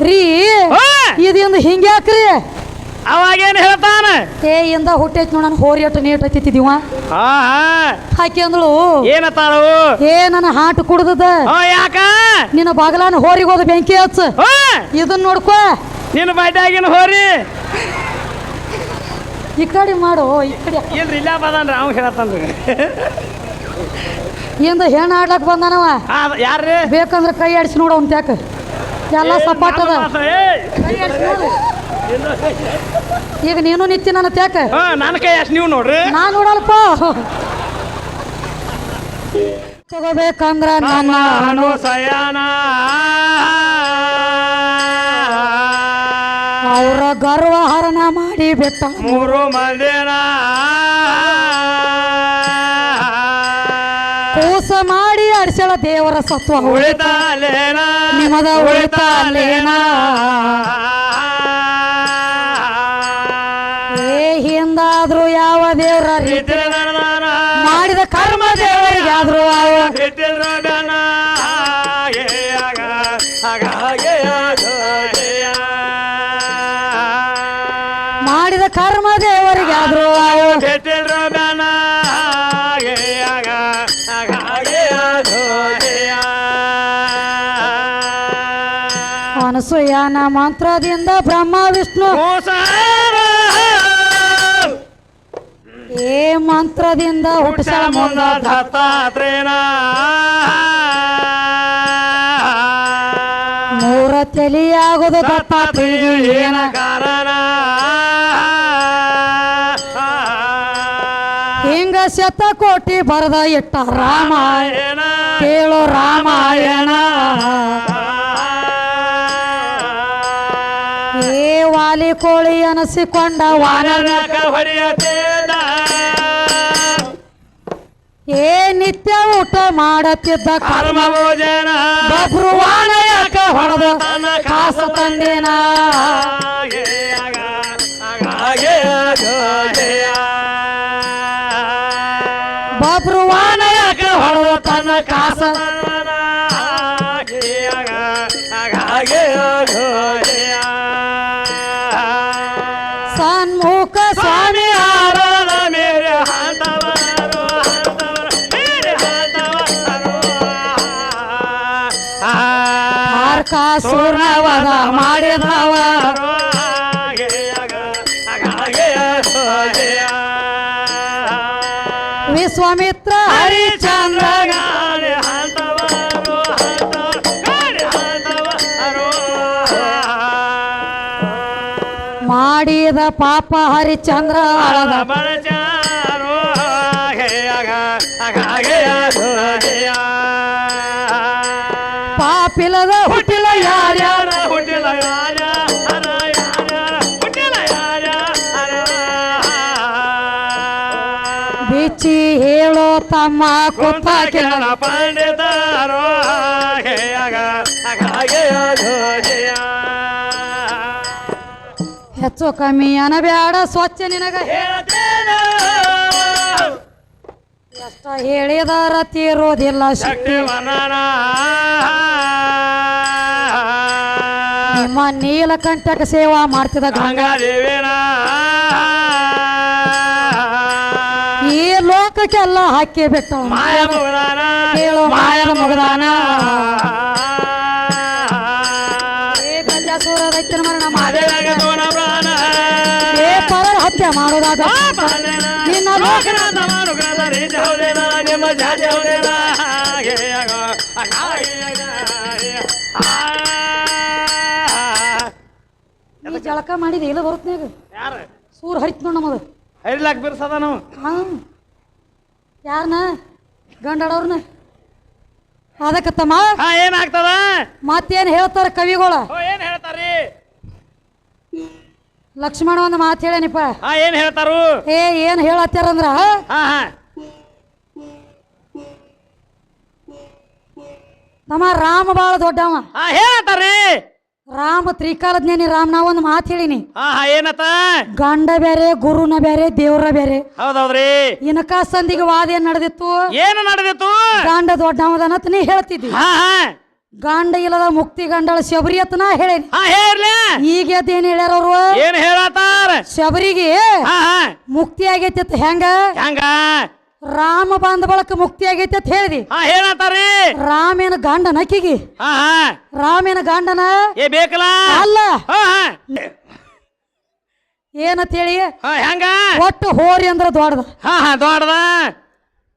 ರೀ ಹಾ. ಇದಿಂದ ಹಿಂಗ್ಯಾಕ್ರಿ ಅವಾಗೇನು ಹೇಳ್ತಾನ? ಏ ಇಂದ ಹುಟ್ಟೈತಿ ನೋಡ ಹೋರಿ ಅಟ್ಟು ನೀಟ್ ಹತ್ತಿದ್ದೀವ ಹಾ ಹಾ. ಹಾಕಿ ಅಂದಳು. ಏನತ್ತಾಳು? ಏ ನನ್ನ ಹಾಟು ಕುಡ್ದದ. ಹಾ ಯಾಕ? ನಿನ್ನ ಬಾಗಲಾನ ಹೋರಿಗೆ ಹೋದ ಬೆಂಕಿ ಹಚ್ಚ. ಹಾ. ಇದನ್ನ ನೋಡ್ಕೋ. ನಿನ್ನ ಬೈದಾಗಿನ ಹೋರಿ. ಈ ಕಡೆ ಮಾಡು ಈ ಕಡೆ. ಇಲ್ರಿ ಇಲ್ಲ ಬದಾನ್ರಿ ಅವ್ ಹೇಳತ್ತನ್ರಿ ಇಂದ ಹೆಣ್ಣು ಆಡ್ಲಕ್ ಬಂದಾನವ. ಹಾ ಯಾರ್ರಿ? ಬೇಕಂದ್ರೆ ಕೈ ಆಡಿಸಿ ನೋಡು ಅವ್ನ ತ್ಯಾಕ. ಎಲ್ಲ ಆಡಿಸಿ ನೋಡು ಈಗ ನೀನು ನಿತ್ತಿ ನನ್ನ ತ್ಯಾಕ ನನ್ನ ಕೈ ಅಷ್ಟು ನೀವು ನೋಡ್ರಿ. ನಾ ನೋಡಲ್ಪ ತಗೋಬೇಕಂದ್ರ ನನ್ನ ನಾನು ಸಯಾನ ಅವರ ಗರ್ವಹರಣ ಮಾಡಿ ಬಿಟ್ಟ. ಮೂರು ಮಂದಿನ. ದೇವರ ಸತ್ವ. ಉಳಿತಾಲೇನ? ನಿಮದ ಉಳಿತಾಲೇನ? ಏ ಹಿಂದಾದ್ರು ಯಾವ ದೇವರ ರೀತಿ? ಮಾಡಿದ ಕರ್ಮ ದೇವರಿಗೆ ಆದ್ರು ಅನಸೂಯನ ಮಂತ್ರದಿಂದ ಬ್ರಹ್ಮ ವಿಷ್ಣು. ಏ ಮಂತ್ರದಿಂದ ಹುಟ್ಟಿಸ ಮುಂದ ದತ್ತಾತ್ರೇನ ಮೂರ ತಲಿಯಾಗುದು ದತ್ತಾತ್ರೇಯ ಏನ ಕಾರಣ? ಹಿಂಗ ಶತಕೋಟಿ ಬರದ ಇಟ್ಟ ರಾಮಾಯಣ. ಕೇಳು ರಾಮಾಯಣ. ವಾಲಿ ಕೋಳಿ ಅನಸಿಕೊಂಡ ವಾನರ ಹೊಡೆಯತೇನ ಏ ನಿತ್ಯ ಊಟ ಮಾಡತ್ತಿದ್ದ ಕರ್ಮ ಕರ್ಮ ಭೋಜನ ಬಬ್ರುವಾನ ಯಾಕ ಹೊಡೆದ ಕಾಸ ತಂದೇನ. ಬಬ್ರುವಾನ ಯಾಕ ಹೊಡೆದ ತನ್ನ ಕಾಸ ಆರ್ಕಾಸುರವದ ಮಾಡಿದವ. ವಿಶ್ವಾಮಿತ್ರ ಹರಿಚಂದ್ರ. ಮಾಡಿದ ಪಾಪ ಹರಿಚಂದ್ರ ಅಳದ ತಮ್ಮ ಕುತ್ತ ಕೇಳ ಕುಂತಕಿರಣ ಪಂಡಿತರೋ. ಹೆಚ್ಚು ಕಮ್ಮಿ ಅನಬ್ಯಾಡ ಸ್ವಚ್ಛ ನಿನಗ. ಎಷ್ಟ ಹೇಳಿದಾರ ತೀರೋದಿಲ್ಲ ಶಕ್ತಿ. ನಿಮ್ಮ ನೀಲಕಂಠಕ ಸೇವಾ ಮಾಡ್ತಿದ ಗಂಗಾ ಗಂಗಾದೇವಿನ. ಲೋಕಕ್ಕೆಲ್ಲ ಹಾಕಿ ಬಿಟ್ಟ. ಮಾಯ ಮುಗದಾನ ಹೇಳು ಮಾಯ ಮುಗದಾನ ಏ ಗಂಜಾಸುರ ದೈತ್ಯನ ಮರಣ ಮಾಡಿ. ಮಾದೇವಗೆ ತೋನ ಪ್ರಾಣ. ಏ ಪರರ ಹತ್ಯೆ ಮಾಡೋದಾಗ ನಿನ್ನ ಲೋಕನಾಥ ರೀತಿ ಹೌದೇನ ನಿಮ್ಮ ಜಾತಿ ಹೌದೇನ. ಜಳಕ ಮಾಡಿದ ಇಲ್ಲ ಬರುತ್ತನಾಗ ಸೂರ್ ಹರಿತ್ ನೋಡ್ ನಮ್ಮದು. ಹರಿಲಾಕ್ ಬಿರ್ಸದ ನಾವು? ಹಾ. ಯಾರನ? ಗಂಡಾಡೋರ್ನ? ಅದಕ್ಕೆ ತಮ್ಮ ಹಾ ಏನಾಗ್ತದ ಮತ್ತೇನು ಹೇಳ್ತಾರ ಕವಿಗಳ? ಓ ಏನ್ ಹೇಳ್ತಾರಿ ಲಕ್ಷ್ಮಣ ಒಂದು ಮಾತು ಹೇಳೇನಿಪ್ಪ. ಹಾ ಏನ್ ಹೇಳ್ತಾರು? ಏ ಏನು ಹೇಳತ್ತಾರಂದ್ರ ಹಾ ಹಾ. ತಮ್ಮ ರಾಮ ಬಾಳ ದೊಡ್ಡವ. ಹಾ ಹೇಳ್ತಾರಿ ರಾಮ ತ್ರಿಕಾಲಜ್ಞಾನಿ ರಾಮ್ ನಾ ಒಂದು ಮಾತು ಹೇಳಿನಿ. ಹಾ ಹಾ ಏನತ್ತ? ಗಂಡ ಬೇರೆ ಗುರುನ ಬೇರೆ ದೇವ್ರ ಬೇರೆ ಹೌದೌದ್ರಿ. ಇನಕ ಸಂದಿಗೆ ವಾದ ಏನ್ ನಡೆದಿತ್ತು? ಏನು ನಡೆದಿತ್ತು? ಗಂಡ ದೊಡ್ಡವದನತ್ ನೀ ಹೇಳ್ತಿದ್ದಿ. ಹಾ ಹಾ. ಗಂಡ ಇಲ್ಲದ ಮುಕ್ತಿ ಗಂಡಳ ಶಬರಿ ಅತ್ನ ಹೇಳೇನಿ. ಹಾ ಹೇಳ್ಲಿ. ಈಗ ಏನ್ ಹೇಳ್ಯಾರ ಅವ್ರು? ಏನ್ ಹೇಳತ್ತಾರ? ಶಬರಿಗೆ ಹಾ ಹಾ. ಮುಕ್ತಿ ಆಗೈತಿ ಅಂತ ಹೆಂಗ? ಹೆಂಗ? ರಾಮ ಬಂದ ಬಳಕ ಮುಕ್ತಿ ಆಗೈತಿ ಅಂತ ಹೇಳಿದಿ. ಹಾ ಹೇಳತ್ತಾರಿ ರಾಮೇನ ಗಾಂಡನ ನಕಿಗಿ ಹಾ ಹಾ. ರಾಮೇನ ಗಂಡನ? ಏ ಬೇಕಲ್ಲ? ಅಲ್ಲ. ಹಾ ಹಾ. ಏನಂತ ಹೇಳಿ ಹಾ ಹೆಂಗ? ಒಟ್ಟು ಹೋರಿ ಅಂದ್ರ ದೊಡ್ಡದ. ಹಾ ಹಾ ದೊಡ್ಡದ.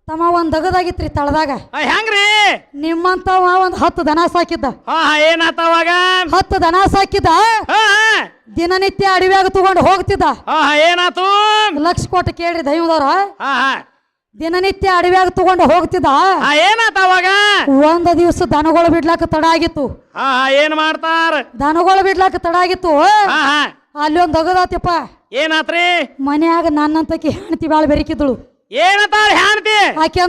ತಮ್ಮ ಒಂದ್ ದಗದಾಗಿತ್ರಿ ತಳದಾಗ. ಹಾ ಹೆಂಗ್ರಿ? ನಿಮ್ಮಂತವ ಒಂದ್ ಹತ್ತು ದನ ಸಾಕಿದ್ದ. ಹಾ ಹಾ ಏನಾತವಾಗ ಹತ್ತು ದನ ಸಾಕಿದ್ದ? ಹಾ ಹಾ. ದಿನನಿತ್ಯ ಅಡವ್ಯಾಗ ತಗೊಂಡು ಹೋಗ್ತಿದ್ದ. ಹಾ ಹಾ ಏನಾತು? ಲಕ್ಷ ಕೊಟ್ಟು ಕೇಳ್ರಿ ದೈವದವ್ರ. ಹಾ ಹಾ. ದಿನನಿತ್ಯ ಅಡವ್ಯಾಗ ತಗೊಂಡು ಹೋಗ್ತಿದ್ದ? ಏನಾತ ಅವಾಗ? ಒಂದ ದಿವಸ ದನಗಳು ಬಿಡ್ಲಾಕ ತಡ ಆಗಿತ್ತು. ಏನ್ ಮಾಡ್ತಾರ? ದನಗಳು ಬಿಡ್ಲಾಕ ತಡ ಆಗಿತ್ತು. ಅಲ್ಲಿ ಒಂದ್ ದಗದಾತಿಪ್ಪ ಏನಾತ್ರಿ? ಮನ್ಯಾಗ ನನ್ನಂತಕಿ ಹೆಣ್ತಿ ಬಾಳ ಬೆರಕಿದ್ದಳು ಏನತಾಳ ಹ್ಯಾನ್ತಿ? ಆಕೆ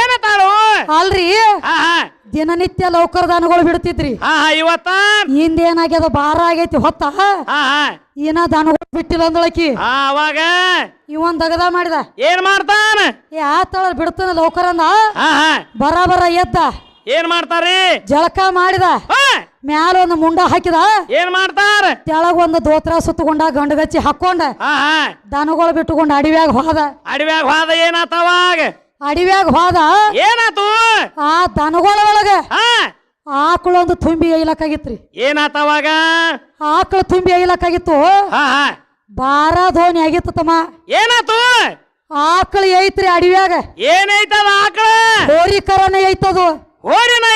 ಏನತಾಳು? ಅಲ್ರಿ ದಿನನಿತ್ಯ ಲೌಕರ ದಾನಗಳು ಬಿಡ್ತಿದ್ರಿ ಇವತ್ತ? ಹಿಂದೇನಾಗ್ಯದ ಭಾರ ಆಗೈತಿ ಹೊತ್ತ? ಏನ ದಾನಗಳು ಬಿಟ್ಟಿಲ್ಲ ಅಂದಳಕಿ ಅವಾಗ? ಇವನ್ ದಗದ ಮಾಡಿದ. ಏನ್ ಮಾಡ್ತಾನ? ಯಾತಳ ಬಿಡ್ತಾನ ಲೌಕರ್ ಅಂದ ಬರ ಬರ ಎದ್ದ. ಏನ್ ಮಾಡ್ತಾರಿ ಜಳಕ ಮಾಡಿದ. ಮ್ಯಾಲ ಒಂದು ಮುಂಡ ಹಾಕಿದ. ಏನ್ ಮಾಡ್ತಾರ? ತೆಳಗ ಒಂದು ದೋತ್ರ ಸುತ್ತಕೊಂಡ ಗಂಡಗಚ್ಚಿ ಹಾಕೊಂಡ ದನಗಳು ಬಿಟ್ಟುಕೊಂಡು ಅಡಿವ್ಯಾಗ ಹೋದ. ಅಡವ್ಯಾಗ ಹೋದ ಏನಾತವಾಗ ಅಡಿವ್ಯಾಗ ಹೋದ. ಏನಾತು? ಆ ದನಗಳ ಒಳಗ ಆಕಳ ಆಕಳೊಂದು ತುಂಬಿ ಐಲಕ್ಕಾಗಿತ್ರಿ ಏನಾತವಾಗ ಆಕಳ ತುಂಬಿ ಹಾ ಬಾರ ಧೋನಿ ಆಗಿತ್ತು ತಮ್ಮ. ಏನಾತು? ಆಕಳ ಐತ್ರಿ ಅಡಿವ್ಯಾಗ. ಏನೈತದ ಆಕಳ? ಹೋರಿಕರನೇ ಐತದು ಹೋರಿನ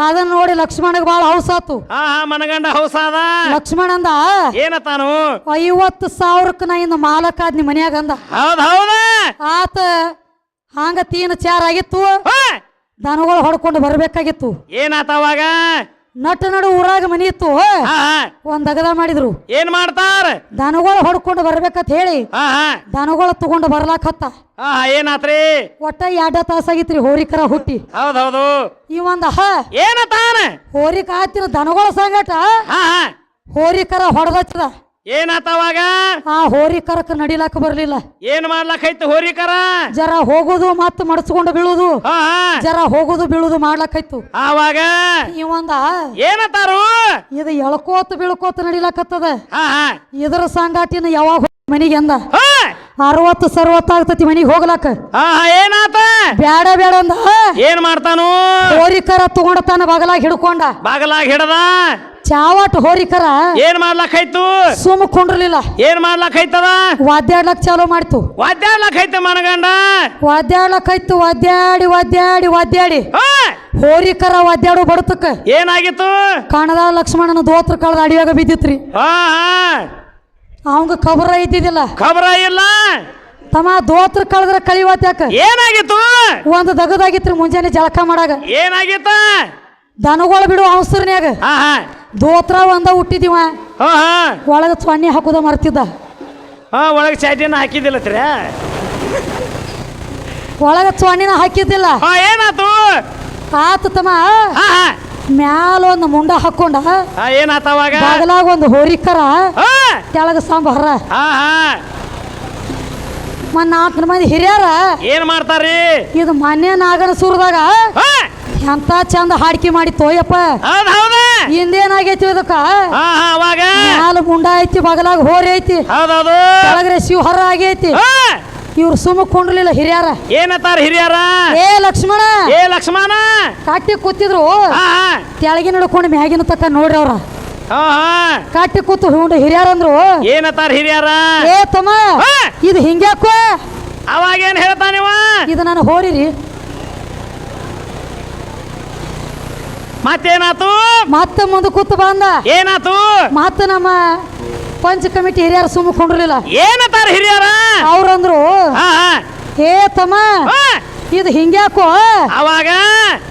ಅದನ್ನ ನೋಡಿ ಲಕ್ಷ್ಮಣಗ್ ಬಾಳ ಹೌಸಾತು ಹಾ ಹಾ ಮನಗಂಡ ಹೌಸಾದ ಲಕ್ಷ್ಮಣ ಅಂದ ಏನತಾನು? ಐವತ್ತು ಸಾವಿರಕ್ಕೆ ನಾ ಇನ್ನು ಮಾಲಕ ನಿಮ್ ಮನ್ಯಾಗ ಅಂದ. ಹೌದ್ ಹೌದ. ಆತ ಹಂಗ ತೀನ ಚಾರ್ ಆಗಿತ್ತು. ಹಾ! ದನಗಳು ಹೊಡ್ಕೊಂಡು ಬರ್ಬೇಕಾಗಿತ್ತು. ಏನಾತವಾಗ ನಟ ನಡು ಊರಾಗ ಮನಿ ಇತ್ತು ಒಂದ್ ಅಗದ ಮಾಡಿದ್ರು. ಏನ್ ಮಾಡ್ತಾರ? ದನಗಳು ಹೊಡ್ಕೊಂಡು ಬರ್ಬೇಕಂತ ಹೇಳಿ ದನಗಳು ತಗೊಂಡು ಬರ್ಲಾಕತ್ತ. ಹತ್ತ ಏನಾತ್ರಿ? ಒಟ್ಟ ಎರಡ ತಾಸಾಗಿತ್ರಿ ಹೋರಿಕರ ಹುಟ್ಟಿ. ಹೌದೌದು ಈ ಇವಂದ ಏನ ಏನತಾನ? ಹೋರಿಕ ಆತಿನ ದನಗಳ ಸಂಗಟ ಹೋರಿಕರ ಹೊಡೆದಚ್ಚದ. ಏನಾತವಾಗ ಆ ಹೋರಿಕರಕ್ಕೆ ನಡಿಲಾಕ ಬರ್ಲಿಲ್ಲ. ಏನ್ ಮಾಡ್ಲಕೈತಿ ಹೋರಿಕರ ಜರ ಹೋಗುದು ಮತ್ ಮಡಸ್ಕೊಂಡು ಬೀಳುದು. ಹಾ ಜರ ಹೋಗುದು ಬೀಳುದು ಮಾಡ್ಲಕ್ಕಾಯ್ತು ಆವಾಗ? ಇವಂದ ಏನತಾರು ಇದು ಎಳ್ಕೋತ ಬೀಳ್ಕೋತ ನಡಿಲಾಕತ್ತದ ಹಾ ಹಾ. ಇದ್ರ ಸಂಗಾಟಿನ ಯಾವಾಗ ಮನಿಗೆ ಅಂದ ಅರವತ್ತು ಸರ್ವತ್ತಾಗ್ತತಿ ಮನಿಗೆ ಹೋಗ್ಲಾಕ. ಹಾ ಹಾ ಏನಾತ? ಬ್ಯಾಡ ಬ್ಯಾಡ ಅಂದ. ಏನ್ ಮಾಡ್ತಾನು? ಹೋರಿಕರ ತಗೊಂಡ ತಾನ ಬಗಲಾಗ ಹಿಡ್ಕೊಂಡ. ಬಾಗಲಾಗ ಹಿಡದ? ಚಾವಟ್ ಹೋರಿಕರ ಏನ್ ಐತು ಸುಮ್ ಕುಂಡ್ರಲಿಲ್ಲ. ಏನ್ ಮಾಡ್ಲಕೈತದ ವಾದ್ಯಾಡ್ಲಕ್ ಚಾಲೂ ಮಾಡ್ತು. ಒದ್ದಾಡ್ಲಕೈತೆ ಮನಗಂಡ? ವಾದ್ಯಾಡ್ಲಕ್ಕಾಯ್ತು ವಾದ್ಯಾಡಿ ವಾದ್ಯಾಡಿ ವಾದ್ಯಾಡಿ. ಹಾ! ಹೋರಿಕರ ವಾದ್ಯಾಡು ಬಡತಕ್ಕ. ಏನಾಗಿತ್ತು? ಕಾಣದ ಲಕ್ಷ್ಮಣನ ದೋತ್ರ ಕಳೆದ ಅಡಿಯಾಗ ಬಿದ್ದಿತ್ರಿ. ಹಾ ಹಾ. ಅವಂಗ ಖಬರ ಇದ್ದಿದ್ದಿಲ್ಲ ಖಬರ ಇಲ್ಲ. ತಮ್ಮ ದೋತ್ರ ಕಳೆದ್ರ ಕಳಿವತ್ ಯಾಕ? ಏನಾಗಿತ್ತು? ಒಂದು ದಗದಾಗಿತ್ರಿ ಮುಂಜಾನೆ ಜಳಕ ಮಾಡಾಗ. ಏನಾಗಿತ್ತ? ದನಗಳು ಬಿಡು ಅವಸರನ್ಯಾಗ. ಹಾ ಹಾ. ದೋತ್ರ ಒಂದ ಹುಟ್ಟಿದಿವ. ಹಾ ಹಾ. ಒಳಗ ಸೊನ್ನೆ ಹಾಕುದ ಮರ್ತಿದ್ದ. ಹಾ ಒಳಗೆ ಚಾಟಿನ ಹಾಕಿದ್ದಿಲ್ಲತ್ರಿ ಒಳಗ ಸೊನ್ನಿನ ಹಾಕಿದ್ದಿಲ್ಲ. ಹಾ ಏನಾತು? ಆತ ತಮ್ಮ. ಹಾ ಹಾ. ಮ್ಯಾಲ ಒಂದು ಮುಂಡ ಹಾಕೊಂಡ. ಹಾ ಏನಾತವಾಗ ಬಾಗಲಾಗ ಒಂದು ಹೋರಿಕರ. ಹಾ. ಕೆಳಗ ಸಾಂಬಾರ ಹಾ ಹಾ. ನಾಲ್ಕು ಮಂದಿ ಹಿರಿಯರ. ಏನ್ ಮಾಡ್ತಾರಿ ಇದು ಮನೆ ನಾಗನ ಸುರದಾಗ. ಹಾ. ಎಂತ ಚಂದ ಹಾಡಿಕೆ ಮಾಡಿ ತೋಯಪ್ಪ. ಹೌದ್ ಹೌದ. ಹಿಂದೇನಾಗೈತಿ ಇದಕ್ಕ? ಹಾ ಹಾ ಅವಾಗ. ಮ್ಯಾಲ ಮುಂಡ ಐತಿ ಬಗಲಾಗ ಹೋರಿ ಐತಿ. ಹೌದೌದು ಶಿವ ಹರ ಆಗೈತಿ. ಹಾ. ಇವ್ರು ಸುಮ್ಮ ಕೊಂಡ್ಲಿಲ್ಲ ಹಿರಿಯರ. ಏನತ್ತಾರ ಹಿರಿಯರ? ಏ ಲಕ್ಷ್ಮಣ. ಏ ಲಕ್ಷ್ಮಣ. ಕಟ್ಟಿ ಕೂತಿದ್ರು. ಹಾ ಹಾ. ಕೆಳಗಿನ ಹಿಡ್ಕೊಂಡು ಮ್ಯಾಗಿನ ತಕ್ಕ ನೋಡ್ರಿ ಅವ್ರ. ಹಾ ಹಾ. ಕಟ್ಟಿ ಕೂತು ಹುಂಡು ಹಿರಿಯಾರಂದ್ರು. ಏನತ್ತಾರ ಹಿರಿಯರ? ಏ ತಮ್ಮ. ಹಾ. ಇದು ಹಿಂಗ್ಯಾಕೋ ಅವಾಗ ಏನ್ ಹೇಳ್ತಾನಿವ ಇದು ನಾನು ಹೋರಿರಿ. ಮತ್ತೇನಾತು? ಮತ್ತೆ ಮುಂದೆ ಕೂತು ಬಂದ ಏನಾತು? ಮತ್ತೆ ನಮ್ಮ ಪಂಚ ಕಮಿಟಿ ಹಿರಿಯರು ಸುಮ್ಮ ಕೊಂಡ್ರಲಿಲ್ಲ. ಏನತ್ತಾರ ಹಿರಿಯರ? ಅವ್ರಂದ್ರು. ಹಾ ಹಾ. ಏ ತಮ್ಮ. ಹಾ. ಇದು ಹಿಂಗ್ಯಾಕೋ ಅವಾಗ?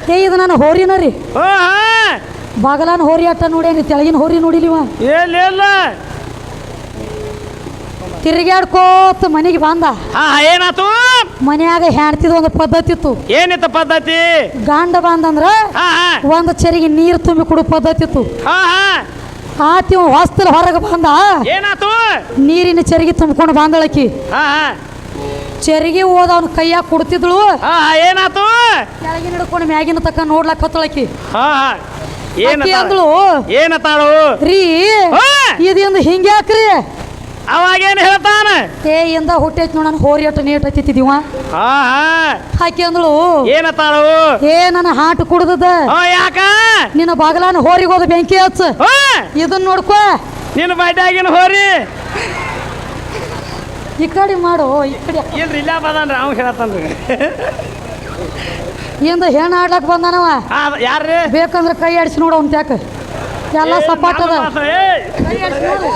ಏ ಇದು ನಾನು ಹೋರಿನ ರೀ. ಹಾ. ಬಾಗಲಾನ ಹೋರಿ ಅಟ್ಟ ನೋಡೇನಿ ತೆಳಗಿನ ಹೋರಿ ನೋಡಿಲಿವ ಇಲ್ಲ ತಿರುಗಾಡ್ಕೋತ ಮನೆಗೆ ಬಂದ. ಏನಾತು? ಮನ್ಯಾಗ ಹೆಣ್ತಿದ ಒಂದು ಪದ್ಧತಿ ಇತ್ತು. ಏನಿತ್ತು ಪದ್ಧತಿ? ಗಂಡ ಬಂದಂದ್ರ ಒಂದು ಚರಿಗೆ ನೀರು ತುಂಬಿ ಕೊಡು ಪದ್ಧತಿ ಇತ್ತು. ಆತಿ ಹೊಸ್ತಲ್ ಹೊರಗೆ ಬಂದ. ಏನಾತು? ನೀರಿನ ಚರಿಗೆ ತುಂಬಿಕೊಂಡು ಬಂದಳಕಿ. ಚರಿಗೆ ಹೋದ ಅವ್ನ ಕೈಯಾಗ ಕುಡ್ತಿದ್ಳು. ಏನಾತು? ಕೆಳಗಿನ ಹಿಡ್ಕೊಂಡು ಮ್ಯಾಗಿನ ತಕ್ಕ ನೋಡ್ಲಕ್ಕ ಹತ್ತಳಕಿ. ಅಂದ್ಳು ಏನತ್ತಾಳು ರೀ ಇದಿಂದ ಹಿಂಗ್ಯಾಕ್ರಿ? ಅವಾಗೇನ್ ಹೇಳ್ತಾನ? ಏ ಇಂದ ಹುಟ್ಟೈತಿ ನೋಡ ಹೋರಿ ಅಟ್ಟು ನೀಟ್ ಹತ್ತಿದ್ದೀವ ಹಾ ಹಾ. ಅಂದಳು ಏನತ್ತಾಳು ಏ ನನ್ನ ಹಾಟ್ ಕುಡ್ದದ. ಯಾಕ? ನಿನ್ನ ಬಾಗಲಾನ ಹೋರಿಗೆ ಹೋದ ಬೆಂಕಿ ಹಚ್ಚ. ಇದನ್ನ ನೋಡ್ಕೊ. ನಿನ್ನ ಬಡ್ಡ್ಯಾಗಿನ ಹೋರಿ. ಈ ಕಡೆ ಮಾಡು ಈ ಕಡೆ. ಇಲ್ರಿ ಇಲ್ಲ ಬದನ್ರಿ ಅವ್ನು ಹೇಳತ್ತನ್ರಿ. ಇಂದ ಹೆಣ್ಣು ಆಡ್ಲಕ್ ಬಂದಾನವ. ಯಾರು ಯಾರ್ರಿ? ಬೇಕಂದ್ರೆ ಕೈ ಆಡಿಸಿ ನೋಡು ಅವ್ನ ತ್ಯಾಕ. ಎಲ್ಲ ಸಪಾಟ್ ಅದ ಕೈ ಆಡ್ಸಿ ನೋಡು.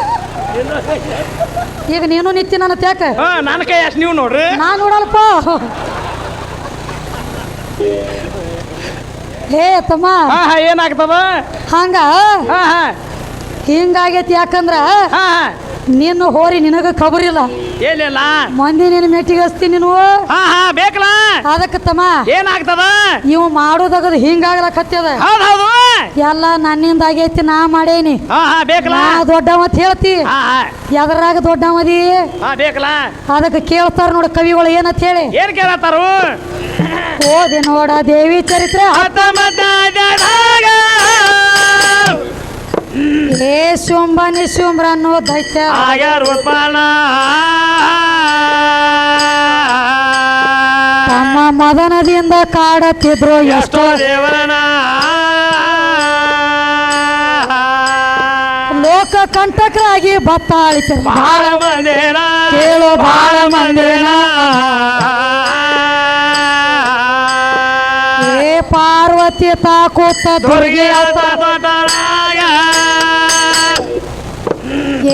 ಈಗ ನೀನು ನಿತ್ತಿ ನನ್ನ ತ್ಯಾಕ. ನನ್ನ ಕೈ ಅಷ್ಟು ನೀವು ನೋಡ್ರಿ. ನಾನು ನೋಡಲ್ಪ ಹೇ ತಮ್ಮ. ಏನಾಗ್ತದ? ಹಂಗ? ಹಿಂಗಾಗೈತಿ ಯಾಕಂದ್ರ ನಿನ್ನ ಹೋರಿ ನಿನಗ ಖಬರಿಲ್ಲ ಏನಿಲ್ಲ ಮಂದಿ ನಿನ್ನ ಮೆಟ್ಟಿಗೆ ಹಸ್ತಿ ನೀನು ಬೇಕಲ್ಲ ಅದಕ್ಕೆ ತಮ್ಮ ಏನಾಗ್ತದ? ಇವು ಮಾಡೋದಾಗ ಹಿಂಗಾಗ್ಲಕತ್ತದ. ಹೌದ್ ಹೌದು ಎಲ್ಲ ನನ್ನಿಂದ ಆಗೈತಿ ನಾ ಮಾಡೇನಿ. ಹಾ ಹಾ ಬೇಕಲ್ಲ? ನಾ ಹೇಳ್ತಿ. ಹಾ ಹಾ. ಎದ್ರಾಗ ಹಾ ಬೇಕಲ್ಲ? ಅದಕ್ಕೆ ಕೇಳ್ತಾರ ನೋಡ ಕವಿಗಳು ಏನಂತ ಹೇಳಿ. ಏನ್ ಕೇಳತ್ತಾರು? ಓದಿ ನೋಡ ದೇವಿ ಚರಿತ್ರೆ. ಏ ಶುಂಭ ನಿಶುಂಭ್ರ ಅನ್ನೋ ದೈತ್ಯ. ಉತ್ಪನ್ನ ಮದನದಿಂದ ಕಾಡತ್ತಿದ್ರು ಎಷ್ಟೋ ದೇವರನ ಲೋಕ ಕಂಟಕರಾಗಿ ಭತ್ತ ಆಳಿತು ಬಾಳ ಮಂದೇನ ಕೇಳು ಬಾಳ ಮಂದೇನ ಏ ಪಾರ್ವತಿ ತಾಕೂತ ದುರ್ಗೆ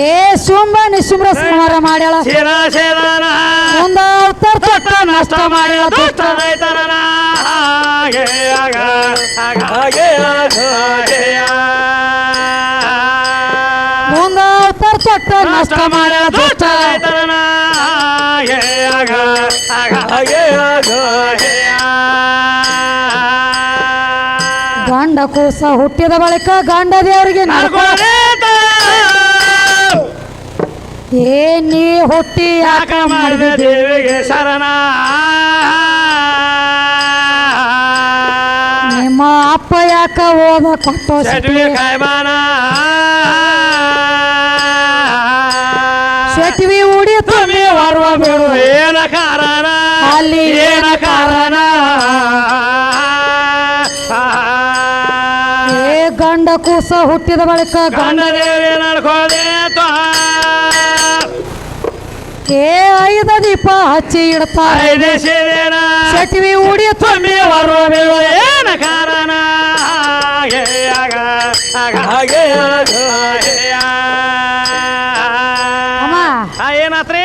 ಏ ಶುಂಭ ನಿಶುಂಭ್ರ ಸಂಹಾರ ಮಾಡ್ಯಾಳ. ಶಿರ ಶಿರನ ನಷ್ಟ ಮಾಡಿದ ದುಷ್ಟ ದುಷ್ಟ ರೈತರನ ಹಾಗೆ ಆಗ ಆಗ ಹಾಗೆ ಆಗ ಹಾಗೆ ಮುಂದ ಅವತಾರ ತೊಟ್ಟ ನಷ್ಟ ಮಾಡ್ಯಾಳ ದುಷ್ಟ ದುಷ್ಟ ರೈತರನ ಹಾಗೆ ಆಗ ಆಗ ಹಾಗೆ ಹಾಗೆ ಗಂಡ ಕೂಸ ಹುಟ್ಟಿದ ಬಳಿಕ ಗಂಡ ದೇವರಿಗೆ ನಡ್ಕೊ ಏ ನೀ ಹುಟ್ಟಿ ಯಾಕ ಮಾಡಿದ ದೇವಿಗೆ ಶರಣ? ನಿಮ್ಮ ಅಪ್ಪ ಯಾಕ ಓದ ಕೊಟ್ಟೋ ಕಾಯ್ಮಾನ ಶೆಟ್ವಿ ಉಡಿ ತುಂಬಿ ಬರುವ ಬಿಡು ಏನ ಕಾರಣ? ಅಲ್ಲಿ ಏನ ಕಾರಣ? ಏ ಗಂಡ ಕೂಸ ಹುಟ್ಟಿದ ಬಳಿಕ ಗಂಡ ದೇವರೇ ನಡ್ಕೋದೇ ನಡ್ಕೋದೆ ಏ ಐದ ದೀಪ ಹಚ್ಚಿ ಇಡ್ತಾರೆ ಶೆಟ್ವಿ ಉಡಿ ತುಂಬಿ ವರ್ವ ಏನ ಕಾರಣ? ಏನಾತ್ರಿ?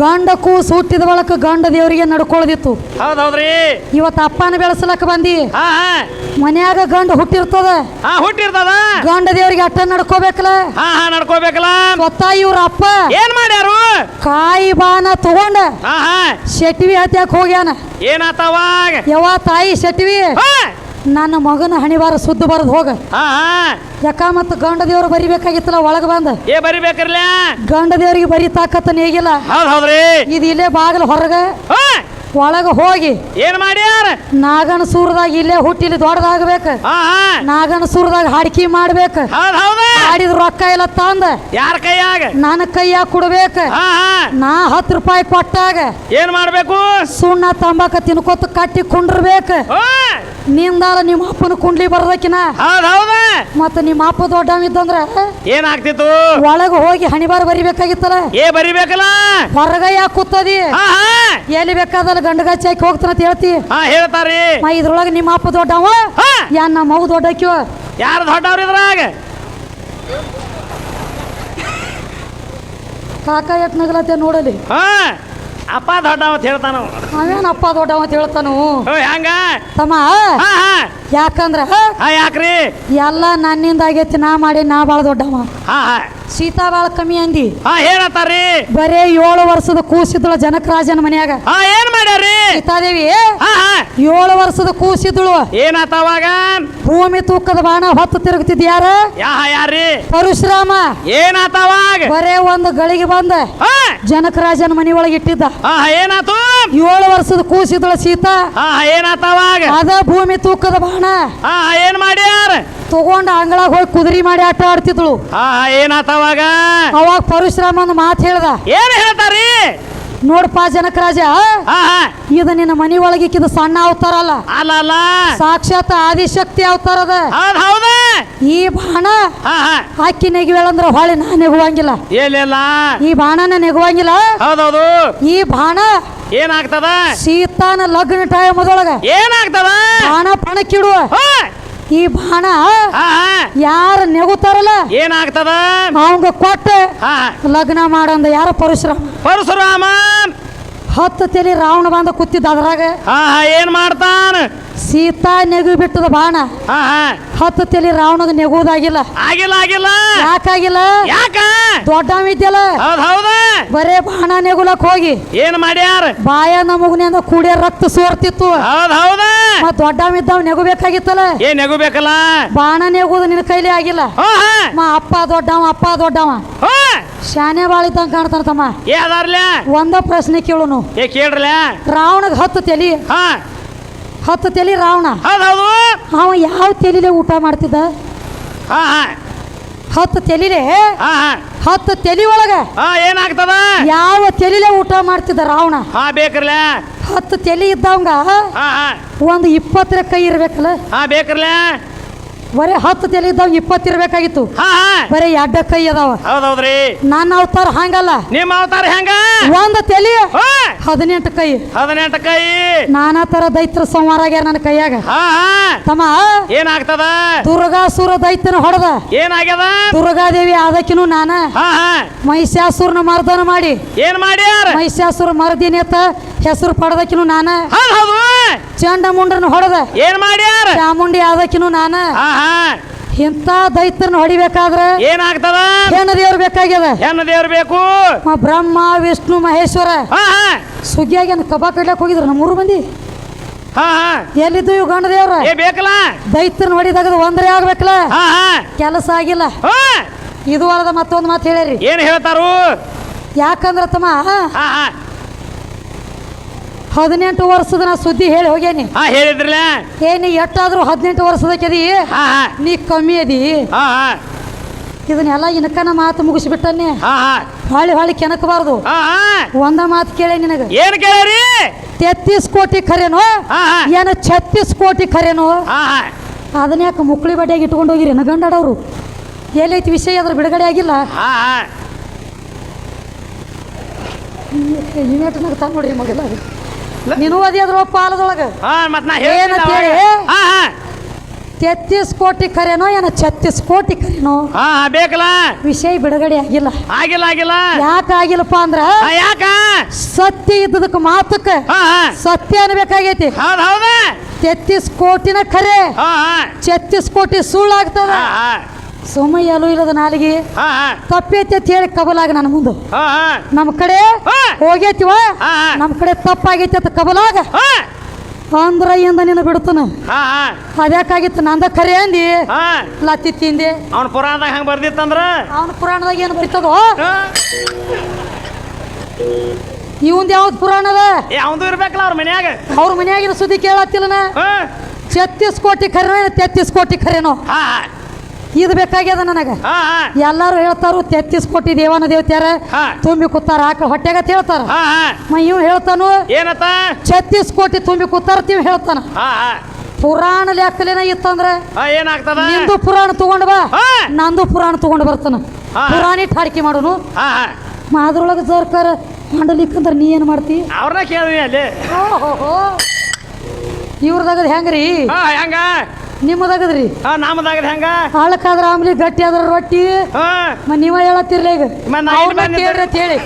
ಗಂಡ ಕೂಸು ಹುಟ್ಟಿದ ಬಳಿಕ ಗಂಡ ದೇವರಿಗೆ ನಡ್ಕೊಳ್ದಿತ್ತು. ಹೌದೌದ್ರಿ? ಇವತ್ತು ಅಪ್ಪನ ಬೆಳೆಸಲಕ್ಕ ಬಂದಿ. ಮನ್ಯಾಗ ಗಂಡ ಹುಟ್ಟಿರ್ತದ. ಹುಟ್ಟಿರ್ತದ? ಗಂಡ ದೇವರಿಗೆ ಅಟ್ಟ ನಡ್ಕೋಬೇಕಲ್ಲ. ನಡ್ಕೋಬೇಕಲ್ಲ. ಗೊತ್ತಾ ಇವ್ರ ಅಪ್ಪ. ಏನ್ ಮಾಡ್ಯಾರು ಕಾಯಿ ಬಾನ ತಗೊಂಡ ಹಾ ಹಾ ಶೆಟ್ವಿ ಹತ್ಯಾಕ ಹೋಗ್ಯಾನ. ಏನಾತವಾಗ ಯವ್ವ ತಾಯಿ ಶೆಟ್ವಿ ನನ್ನ ಮಗನ ಹಣಿವಾರ ಸುದ್ದು ಬರದ್ ಹೋಗ. ಹಾ ಹಾ. ಯಾಕ ಮತ್ತ ಗಂಡ ದೇವ್ರು ಬರಿಬೇಕಾಗಿತ್ತಲ್ಲ ಒಳಗ ಬಂದ. ಏ ಬರಿಬೇಕಿರ್ಲ? ಗಂಡ ದೇವ್ರಿಗೆ ಬರಿ ತಾಕತ್ತ ನೀಗಿಲ್ಲ ಹೌದ್ ಹೌದ್ರಿ. ಇದು ಇಲ್ಲೇ ಬಾಗಿಲು ಹೊರಗ. ಒಳಗ ಹೋಗಿ ಏನ್ ಮಾಡ್ಯಾರ ನಾಗನ ಸೂರದಾಗ ಇಲ್ಲೇ ಹುಟ್ಟಿ ಇಲ್ಲಿ ದೊಡ್ಡದಾಗಬೇಕ ನಾಗನ ಸೂರದಾಗ ಹಾಡಿಕೆ ಮಾಡ್ಬೇಕ. ಮಾಡಿದ ರೊಕ್ಕ ಇಲ್ಲ ತಂದ. ಯಾರ ಕೈಯಾಗ? ನನ್ನ ಕೈಯಾಗ ಕೊಡ್ಬೇಕ. ನಾ ಹತ್ತು ರೂಪಾಯಿ ಕೊಟ್ಟಾಗ ಏನ್ ಮಾಡ್ಬೇಕು? ಸುಣ್ಣ ತಂಬಾಕ ತಿನ್ಕೋತ ಕಟ್ಟಿ ಕುಂಡ್ರಬೇಕ. ಹಾ ನಿಂದಾಲ ನಿಮ್ಮ ಅಪ್ಪನ ಕುಂಡ್ಲಿ ಬರೋದಕ್ಕಿನ? ಹೌದ್ ಹೌದ ಮತ್ತ ನಿಮ್ಮ ಅಪ್ಪ ದೊಡ್ಡವಿದ್ದಂದ್ರ ಏನಾಗ್ತಿತ್ತು? ಒಳಗ ಹೋಗಿ ಹಣಿಬಾರ ಬರಿಬೇಕಾಗಿತ್ತಲ್ಲ? ಏ ಬರಿಬೇಕಲ್ಲ? ಹೊರಗ ಯಾಕೆ ಕೂತದಿ? ಎಲ್ಲಿ ಬೇಕಾದಲ್ಲ ಗಂಡಗಚ್ಚಿ ಹಾಕಿ ಹೋಗ್ತಾನ ಅಂತ ಹೇಳ್ತಿ. ಹಾ ಹೇಳ್ತಾರಿ ಮಾ ಇದ್ರೊಳಗ ನಿಮ್ಮ ಅಪ್ಪ ದೊಡ್ಡವ? ಹಾ. ಯಾ ನಮ್ಮ ಮಗು ದೊಡ್ಡಕ್ಯೋ ಯಾರು ದೊಡ್ಡವ್ರ ಇದ್ರಾಗ? ಕಾಕ ನಗಲತ್ತೆ ನೋಡಲಿ? ಹಾ. ಅಪ್ಪ ದೊಡ್ಡವ ಅಂತ ಹೇಳ್ತಾನ. ಅಪ್ಪ ದೊಡ್ಡವ ಅಂತ ಹೇಳ್ತಾನು? ಹಂಗ? ತಮ್ಮ ಯಾಕಂದ್ರ ಯಾಕ್ರಿ? ಎಲ್ಲ ನನ್ನಿಂದ ಆಗೈತಿ ನಾ ಮಾಡಿ ನಾ ಬಾಳ ದೊಡ್ಡವ. ಸೀತಾ ಬಾಳ ಕಮ್ಮಿ ಅಂದಿ. ಹಾ ಹೇಳತ್ತಾರಿ ಬರೇ ಏಳು ವರ್ಷದ ಕೂಸಿದ್ದಳು ಜನಕರಾಜನ ಮನ್ಯಾಗ. ಹಾ ಏನ್ ಮಾಡ್ಯಾರಿ ಸೀತಾದೇವಿ ಏಳು ವರ್ಷದ ಕೂಸಿದ್ಳು. ಏನಾತವಾಗ ಭೂಮಿ ತೂಕದ ಬಾಣ ಹೊತ್ತು ತಿರುಗ್ತಿದ್ ಯಾರ? ಯಾರ್ರಿ? ಪರಶುರಾಮ. ಏನಾತವಾಗ ಬರೇ ಒಂದು ಗಳಿಗೆ ಬಂದ. ಜನಕ ಜನಕರಾಜನ ಮನಿ ಒಳಗೆ ಇಟ್ಟಿದ್ದ ಏನಾತು? ಏಳು ವರ್ಷದ ಕೂಸಿದ್ಳು ಸೀತಾ. ಏನಾತ ಅವಾಗ? ಅದ ಭೂಮಿ ತೂಕದ ಬಾಣ. ಏನ್ ಮಾಡ್ಯಾರ? ತಗೊಂಡ ಅಂಗಳ ಹೋಗಿ ಕುದುರಿ ಮಾಡಿ ಆಟ ಆಡ್ತಿದ್ಳು. ಏನಾತ ಅವಾಗ? ಅವಾಗ ಪರಶುರಾಮ ಒಂದು ಮಾತು ಹೇಳ್ದ. ಏನ್ ಹೇಳ್ತಾರಿ? ನೋಡಪ್ಪ ಜನಕರಾಜ ಇದು ನಿನ್ನ ಮನಿ ಒಳಗಿಕ್ಕಿದ ಸಣ್ಣ ಅವತಾರ ಅಲ್ಲ. ಸಾಕ್ಷಾತ್ ಆದಿಶಕ್ತಿ ಅವತಾರದ ಈ ಬಾಣ ಹಾ ಹಾ. ಅಕ್ಕಿ ನೆಗುವೇಳಂದ್ರ ಹೊಳೆ ನಾ ನೆಗುವಂಗಿಲ್ಲ. ಈ ಬಾಣನ ನೆಗುವಂಗಿಲ್ಲ. ಹೌದೌದು ಈ ಬಾಣ ಏನಾಗ್ತದ? ಸೀತಾನ ಲಗ್ನ ಟೈಮದೊಳಗ ಏನಾಗ್ತದ? ಬಾಣ ಪಣಕ್ಕಿಡುವ. ಈ ಬಾಣ ಹಾ ಹಾ. ಯಾರ ನೆಗುತ್ತಾರಲ್ಲ ಏನಾಗ್ತದ? ಅವಂಗ ಕೊಟ್ಟ ಹಾ. ಲಗ್ನ ಮಾಡಂದ ಯಾರ ಪರಶುರಾಮ? ಪರಶುರಾಮ. ಹತ್ತು ತಲೆ ರಾವಣ ಬಂದ ಕೂತಿದ್ದ ಅದ್ರಾಗ. ಹಾ ಹಾ ಏನ್ ಮಾಡ್ತಾನ? ಸೀತಾ ನೆಗು ಬಿಟ್ಟದ ಬಾಣ. ಹಾ ಹಾ. ಹತ್ತು ತಲೆ ರಾವಣದ ನೆಗುವುದಾಗಿಲ್ಲ. ಆಗಿಲ್ಲ ಆಗಿಲ್ಲ. ಯಾಕಾಗಿಲ್ಲ? ಯಾಕ? ದೊಡ್ಡ ಹೌದ್ ಹೌದ. ಬರೇ ಬಾಣ ನೆಗುಲಕ್ ಹೋಗಿ. ಏನ್ ಮಾಡ್ಯಾರ? ಬಾಯ ನಮಗನಿಂದ ಕುಡಿಯ ರಕ್ತ ಸೋರ್ತಿತ್ತು. ಹೌದ್ ಹೌದ. ಮತ್ ಬೇಕಾಗಿತ್ತಲ್ಲ ನೆಗಬೇಕಾಗಿತ್ತಲ್ಲ? ಏನ್ ನೆಗುಬೇಕಲ್ಲ? ಬಾಣ ನೆಗುದು ನಿನ್ನ ಕೈಲಿ ಆಗಿಲ್ಲ. ಹಾ ಹಾ. ಮ ಅಪ್ಪ ದೊಡ್ಡವ ಅಪ್ಪ ದೊಡ್ಡವ. ಹಾ. ಶಾನೆ ಬಾಳಿದ್ದಂಗ ಕಾಣ್ತಾನ ತಮ್ಮ. ಏ ಅದಾರ್ಲ? ಒಂದ ಪ್ರಶ್ನೆ ಕೇಳುನು. ಏ ಕೇಳ್ರಲ್ಲ ರಾವಣಗ್ ಹತ್ತು ತಲಿ. ಹಾ. ಹತ್ತು ತಲಿ ರಾವಣ. ಹೌದ್ ಹೌದು. ಅವ ಯಾವ ತಲಿಲೆ ಊಟ ಮಾಡ್ತಿದ್ದ? ಹಾ ಹಾ. ಹತ್ತು ತಲಿಲೆ? ಹಾ ಹಾ. ಹತ್ತು ತಲಿ ಒಳಗ. ಹಾ ಏನಾಗ್ತದ? ಯಾವ ತಲಿಲೆ ಊಟ ಮಾಡ್ತಿದ್ದ ರಾವಣ? ಹಾ ಬೇಕ್ರಲ್ಲ ಹತ್ತು ತಲಿ ಇದ್ದವಂಗ ಹಾ ಹಾ. ಒಂದು ಇಪ್ಪತ್ತರ ಕೈ ಇರ್ಬೇಕಲ್ಲ? ಹಾ ಬೇಕ್ರಲ್ಲ ಬರೀ ಹತ್ತು ತಲೆ ಇದ್ದಾವ ಇಪ್ಪತ್ತು ಇರ್ಬೇಕಾಗಿತ್ತು. ಹಾ ಹಾ. ಬರೀ ಎಡ್ಡ ಕೈ ಅದಾವ. ಹೌದೌದ್ರಿ. ನನ್ನ ಅವತಾರ ಹಂಗಲ್ಲ. ನಿಮ್ಮ ಅವತಾರ ಹೆಂಗ? ಒಂದ್ ತಲೆ ಹಾ. ಹದಿನೆಂಟು ಕೈ. ಹದಿನೆಂಟು ಕೈ. ನಾನಾ ತರ ದೈತ್ರ ಸಂಹಾರ ಆಗ್ಯಾರ ನನ್ನ ಕೈಯಾಗ. ಹಾ ಹಾ. ತಮ್ಮ ಏನಾಗ್ತದ? ದುರ್ಗಾಸುರ ದೈತ್ಯನ ಹೊಡೆದ. ಏನಾಗ್ಯದ? ದುರ್ಗಾದೇವಿ ಆದಕಿನೂ ನಾನ. ಹಾ ಹಾ. ಮಹಿಷಾಸುರನ ಮರ್ದನ ಮಾಡಿ. ಏನ್ ಮಾಡ್ಯಾರ? ಮಹಿಷಾಸುರ ಮರ್ದಿನಿ ಅಂತ ಹೆಸರು ಪಡೆದಕ್ಕಿನೂ ನಾನ. ಹೌದ್ ಹೌದು. ಚಂಡ ಮುಂಡ್ರನ್ನ ಹೊಡೆದ. ಏನ್ ಮಾಡ್ಯಾರ? ಚಾಮುಂಡಿ ಆದಕ್ಕಿನ ನಾನ. ಇಂಥ ದೈತ್ಯರನ್ನ ಹೊಡಿಬೇಕಾದ್ರೆ ಏನಾಗ್ತದ? ಹೆಣ್ಣು ದೇವ್ರು ಬೇಕಾಗ್ಯದ. ಹೆಣ್ಣು ದೇವ್ರು ಬೇಕು. ಮ ಬ್ರಹ್ಮ ವಿಷ್ಣು ಮಹೇಶ್ವರ. ಹಾ ಹಾ ಏನು ಕಬಾ ಕಡ್ಲಕ್ ಹೋಗಿದ್ರು ನಮ್ಮ ಮೂರು ಮಂದಿ? ಹಾ ಹಾ ಎಲ್ಲಿದ್ದು ಇವು ಗಂಡ ದೇವ್ರ? ಏ ಬೇಕಲ್ಲ? ದೈತ್ಯರನ್ನ ಹೊಡಿದಾಗ ಒಂದ್ರೆ ಆಗ್ಬೇಕಲ್ಲ? ಹಾ ಹಾ ಕೆಲಸ ಆಗಿಲ್ಲ. ಹಾ. ಇದು ಅಲ್ಲದ ಮತ್ತೊಂದು ಮಾತು ಹೇಳ್ಯಾರಿ. ಏನ್ ಹೇಳ್ತಾರು? ಯಾಕಂದ್ರ ತಮ್ಮ? ಹಾ ಹಾ ಹದಿನೆಂಟು ವರ್ಷದ ನಾ ಸುದ್ದಿ ಹೇಳಿ ಹೋಗ್ಯಾನಿ ಹಾ ಹೇಳಿದ್ರಲ್ಲ? ಏನಿ ನೀ ಎಷ್ಟಾದ್ರೂ ಹದಿನೆಂಟು ವರ್ಷದಕ್ಕೆದಿ? ಹಾ ಹಾ. ನೀ ಕಮ್ಮಿ ಅದಿ. ಹಾ ಹಾ. ಇದನ್ನೆಲ್ಲ ಇನ್ಕನ ಮಾತು ಮುಗಿಸ್ಬಿಟ್ಟನೆ ಹಾ ಹಾ. ಹೊಳಿ ಹೊಳ್ಳಿ ಕೆನಕಬಾರ್ದು ಹಾ ಹಾ. ಒಂದ ಮಾತು ಕೇಳಿ ನಿನಗ. ಏನ್ ಕೇಳ್ರಿ? ತೆತ್ತೀಸ್ ಕೋಟಿ ಖರೇನೋ? ಹಾ ಹಾ. ಏನ ಛತ್ತೀಸ್ ಕೋಟಿ ಖರೇನೋ? ಹಾ ಹಾ. ಅದನ್ನ ಯಾಕೆ ಮುಕ್ಳಿ ಬಡ್ಡಿಯಾಗಿ ಇಟ್ಕೊಂಡು ಹೋಗಿರಿ? ನಗಂಡಾಡವ್ರು ಎಲ್ಲೈತಿ ವಿಷಯ ಅದ್ರ ಬಿಡುಗಡೆ ಆಗಿಲ್ಲ. ಹಾ ಹಾ. ಇವೇಟನಾಗ ತಂದು ನೋಡ್ರಿ ಮಗಲ ನೀನು ಅದಿ ಅದ್ರ ಪಾಲದೊಳಗ ಹಾ ಮತ್ ನಾ? ಅವಾಗ. ಹಾ? ಹಾ ತೆತ್ತೀಸ್ ಕೋಟಿ ಕರೆನೋ ಏನ ಛತ್ತೀಸ್ ಕೋಟಿ ಕರೆನೋ? ಹಾ ಹಾ ಬೇಕಲ್ಲ. ವಿಷಯ ಬಿಡುಗಡೆ ಆಗಿಲ್ಲ. ಆಗಿಲ್ಲ ಆಗಿಲ್ಲ. ಯಾಕೆ ಆಗಿಲ್ಲಪ್ಪ ಅಂದ್ರ? ಹಾ ಯಾಕ? ಸತ್ಯ ಇದ್ದದಕ್ಕೆ ಮಾತಕ್ಕ ಹಾ ಹಾ. ಸತ್ಯ ಅನ್ಬೇಕಾಗೈತಿ. ಹೌದ್ ಹೌದ. ತೆತ್ತೀಸ್ ಕೋಟಿನ ಖರೆ ಹಾ ಹಾ. ಛತ್ತೀಸ್ ಕೋಟಿ ಸುಳ್ಳಾಗ್ತದ ಹಾ ಹಾ. ಸುಮ್ಮಯ್ಯ ಅಲು ಇಲ್ಲದ ನಾಲಿಗೆ? ಹಾ ಹಾ. ತಪ್ಪೈತಿ ಅಂತ ಹೇಳಿ ಕಬಲಾಗ ನನ್ನ ಮುಂದೆ. ಹಾ ಹಾ. ನಮ್ಮ ಕಡೆ ಹಾ. ಹೋಗೈತಿವ? ಹಾ. ನಮ್ಮ ಕಡೆ ತಪ್ಪಾಗೈತಿ ಅಂತ ಕಬಲಾಗ? ಹಾ. ಅಂದ್ರ ಇಂದ ನಿನ್ನ ಬಿಡ್ತಾನ ಹಾ ಹಾ. ಅದ್ಯಾಕಾಗಿತ್ತು? ನಂದ ಕರೆ ಅಂದಿ. ಹಾ. ಲತ್ತಿ ತಿಂದೆ. ಅವ್ನ ಪುರಾಣದಾಗ ಹೆಂಗ್ ಬರ್ದಿತ್ತಂದ್ರ? ಅವನ ಪುರಾಣದಾಗ ಏನು ಬರ್ತದೋ? ಹಾ. ಇವಂದ್ ಯಾವ್ದು ಪುರಾಣದ ಏ ಅವಂದು ಇರ್ಬೇಕಲ್ಲ ಅವ್ರ ಮನ್ಯಾಗ. ಅವ್ರ ಮನ್ಯಾಗಿನ ಸುದ್ದಿ ಕೇಳತ್ತಿಲ್ಲನ ಹಾ. ಛತ್ತೀಸ್ ಕೋಟಿ ಖರೇನೋ ತೆತ್ತೀಸ್ ಕೋಟಿ ಖರೇನೋ ಹಾ. ಇದು ಬೇಕಾಗ್ಯದ ನನಗೆ. ಹಾ ಹಾ. ಎಲ್ಲಾರು ಹೇಳ್ತಾರು ತೆತ್ತಿಸ್ ಕೋಟಿ ದೇವನ ದೇವತ್ಯಾರ ಹಾ. ತುಂಬಿ ಕೂತಾರ ಹಾಕ ಹೊಟ್ಟೆಗ ಅಂತ ಹೇಳ್ತಾರ. ಹಾ ಹಾ. ಮ ಇವ್ ಹೇಳ್ತಾನು ಏನತ್ತ? ಛತ್ತೀಸ್ ಕೋಟಿ ತುಂಬಿ ಕೂತಾರ ತೀವ್ ಹೇಳ್ತಾನ. ಹಾ ಹಾ. ಪುರಾಣ ಲೆಕ್ಕಲೇನ ಇತ್ತಂದ್ರೆ ಹಾ ಏನಾಗ್ತದ? ನಿಂದು ಪುರಾಣ ತಗೊಂಡ್ ಬಾ ಹಾ. ನಂದು ಪುರಾಣ ತಗೊಂಡ್ ಬರ್ತಾನ. ಪುರಾಣಿ ಪುರಾಣ ಮಾಡುನು ಹಾಡಿಕೆ ಮಾಡೋನು. ಹಾ ಹಾ. ಮ ಅದ್ರೊಳಗೆ ಸರ್ಕಾರ ಮಾಡಲಿಕ್ಕಂದ್ರೆ ನೀ ಏನು ಮಾಡ್ತಿ? ಅವ್ರನ್ನ ಕೇಳಿ ಅಲ್ಲಿ. ಇವ್ರದಾಗ ಹೆಂಗ್ರಿ? ಹಾ ಹೆಂಗ? ನಿಮ್ಮದಾಗದ್ರಿ? ಆ ನಾಮದಾಗದ ಹೆಂಗ? ಹಳಕಾದ್ರ ಆಮ್ಲಿ ಗಟ್ಟಿ ಆದ್ರ ರೊಟ್ಟಿ? ಹಾ. ನೀವ ಹೇಳತ್ತಿರ್ಲಿ ಈಗ. ಮ ನಾ ಕೇಳ್ರಿ ಅಂತ ಹೇಳಿ.